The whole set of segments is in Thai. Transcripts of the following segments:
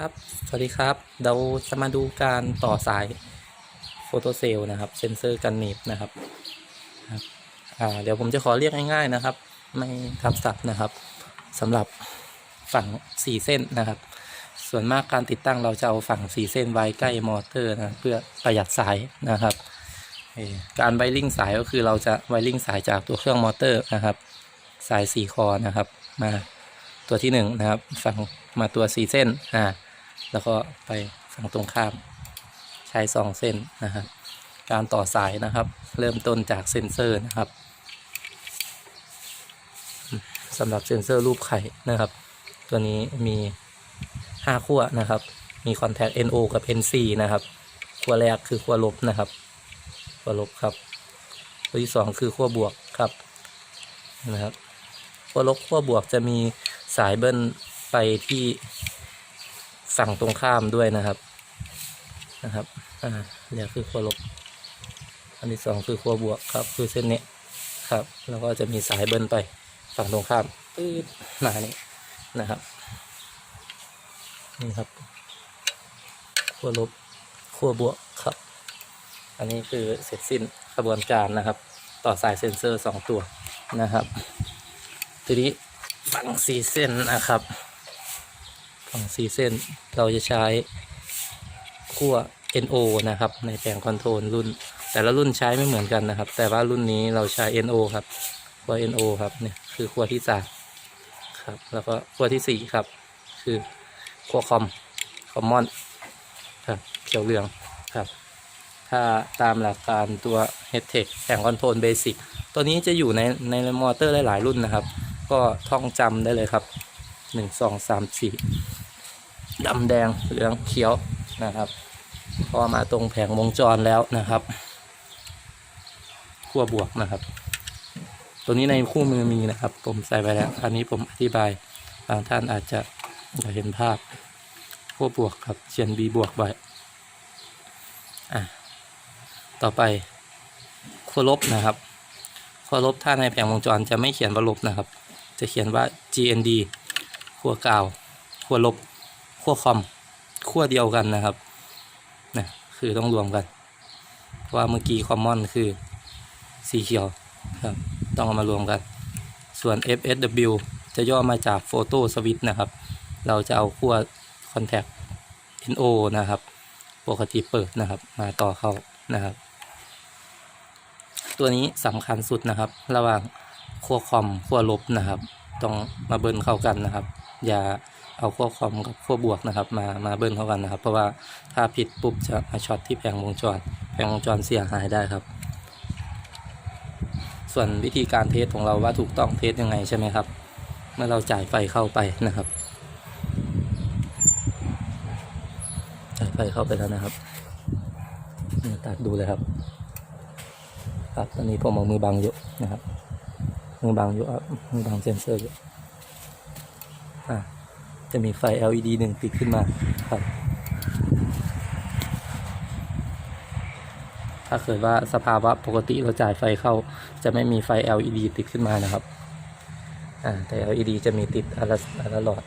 ครับ สวัสดีครับ เราจะมาดูการต่อสายโฟโตเซลล์นะครับ เซนเซอร์กันหนีบนะครับครับเดี๋ยวผมจะขอเรียกง่ายๆนะครับ ไม่ทับศัพท์นะครับสำหรับฝั่ง 4 เส้นนะครับ ส่วนมากการติดตั้งเราจะเอาฝั่ง 4 เส้นไว้ใกล้มอเตอร์นะเพื่อประหยัดสายนะครับ การไวริ่งสายก็คือเราจะไวริ่งสายจากตัวเครื่องมอเตอร์นะครับ สาย 4 คอนะครับ มาตัวที่1นะครับ ฝั่งมาตัว 4 เส้นอ่า แล้วก็ไปฝั่งตรงข้าม ใช้สองเส้นนะครับการต่อสายนะครับ เริ่มต้นจากเซ็นเซอร์นะครับสำหรับเซ็นเซอร์รูปไข่นะครับ ตัวนี้มี5ขั้วนะครับ มีคอนแทค NO กับ NC นะครับขั้วแรกคือขั้วลบนะครับขั้วลบครับขั้วที่ 2 คือขั้วบวกครับนะครับขั้วลบขั้วบวกจะมีสายเบิ้ลไปที่ ฝั่งตรงข้ามด้วยนะครับนะครับอ่าเนี่ยคือขั้วลบ อันที่สองคือขั้วบวกครับ คือเส้นนี้ครับ แล้วก็จะมีสายเบิ้ลไปฝั่งตรงข้ามปื๊ดมานี่นะครับนี่ครับขั้วลบขั้วบวกครับ อันนี้คือเสร็จสิ้นกระบวนการนะครับ ต่อสายเซ็นเซอร์สองตัวนะครับ ทีนี้ฝั่งสี่เส้นนะครับ ฝั่งสี่เส้น เราจะใช้ขั้ว NO นะครับ ในแผงคอนโทรลรุ่น แต่ละรุ่นใช้ไม่เหมือนกันนะครับ แต่ว่ารุ่นนี้เราใช้ NO ครับขั้ว NO ครับเนี่ยคือขั้วที่สามครับ แล้วก็ขั้วที่สี่ครับ คือขั้วคอมคอมมอนครับเขียวเหลืองครับ ถ้าตามหลักการตัว h e a d t e c h แผงคอนโทรลเบสิกตัวนี้จะอยู่ในในมอเตอร์หลาย ๆ รุ่นนะครับ ก็ท่องจำได้เลยครับหนึ่งสองสามสี่ ดำแดงเหลืองเขียวนะครับ พอมาตรงแผงวงจรแล้วนะครับขั้วบวกนะครับ ตัวนี้ในคู่มือมีนะครับ ผมใส่ไปแล้วอันนี้ผมอธิบายบางท่านอาจจะจะเห็นภาพขั้วบวกครับเขียน B บวกไว้อะต่อไปขั้วลบนะครับขั้วลบถ้าในแผงวงจรจะไม่เขียนว่าลบนะครับ จะเขียนว่า GND ขั้วกาวขั้วลบ ขั้วคอมขั้วเดียวกันนะครับนะคือต้องรวมกัน ว่าเมื่อกี้คอมมอนคือสีเขียวครับต้องเอามารวมกัน ส่วน FSW จะย่อมาจาก Photo Switch นะครับ เราจะเอาขั้ว Contact NO นะครับ ปกติเปิดนะครับ มาต่อเข้านะครับ ตัวนี้สำคัญสุดนะครับ ระหว่างขั้วคอมขั้วลบนะครับ ต้องมาเบิร์นเข้ากันนะครับ อย่า เอาขั้วคอมกับขั้วบวกนะครับ มามาเบิร์นเข้ากันนะครับ เพราะว่าถ้าผิดปุ๊บจะมาช็อตที่แผงวงจรแผงวงจรเสียหายได้ครับ ส่วนวิธีการเทสของเราว่าถูกต้องเทสยังไงใช่ไหมครับ เมื่อเราจ่ายไฟเข้าไปนะครับจ่ายไฟเข้าไปแล้วนะครับตัดดูเลยครับ ครับตอนนี้ผมเอามือบังอยู่นะครับมือบังอยู่มือบังเซนเซอร์อยู่อะ จะมีไฟ LED หนึ่งติดขึ้นมาครับ ถ้าเกิดว่าสภาวะปกติเราจ่ายไฟเข้า จะไม่มีไฟ LED ติดขึ้นมานะครับอ่าแต่ LED จะมีติดอละอละหลอด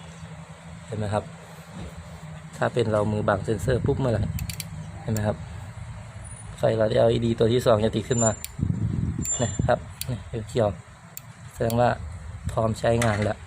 เห็นไหมครับ ถ้าเป็นเรามือบังเซนเซอร์ปุ๊บเมื่อไหร่เห็นไหมครับ ไฟหลอด LED ตัวที่สองจะติดขึ้นมานะครับนี่เขียวแสดงว่าพร้อมใช้งานแล้ว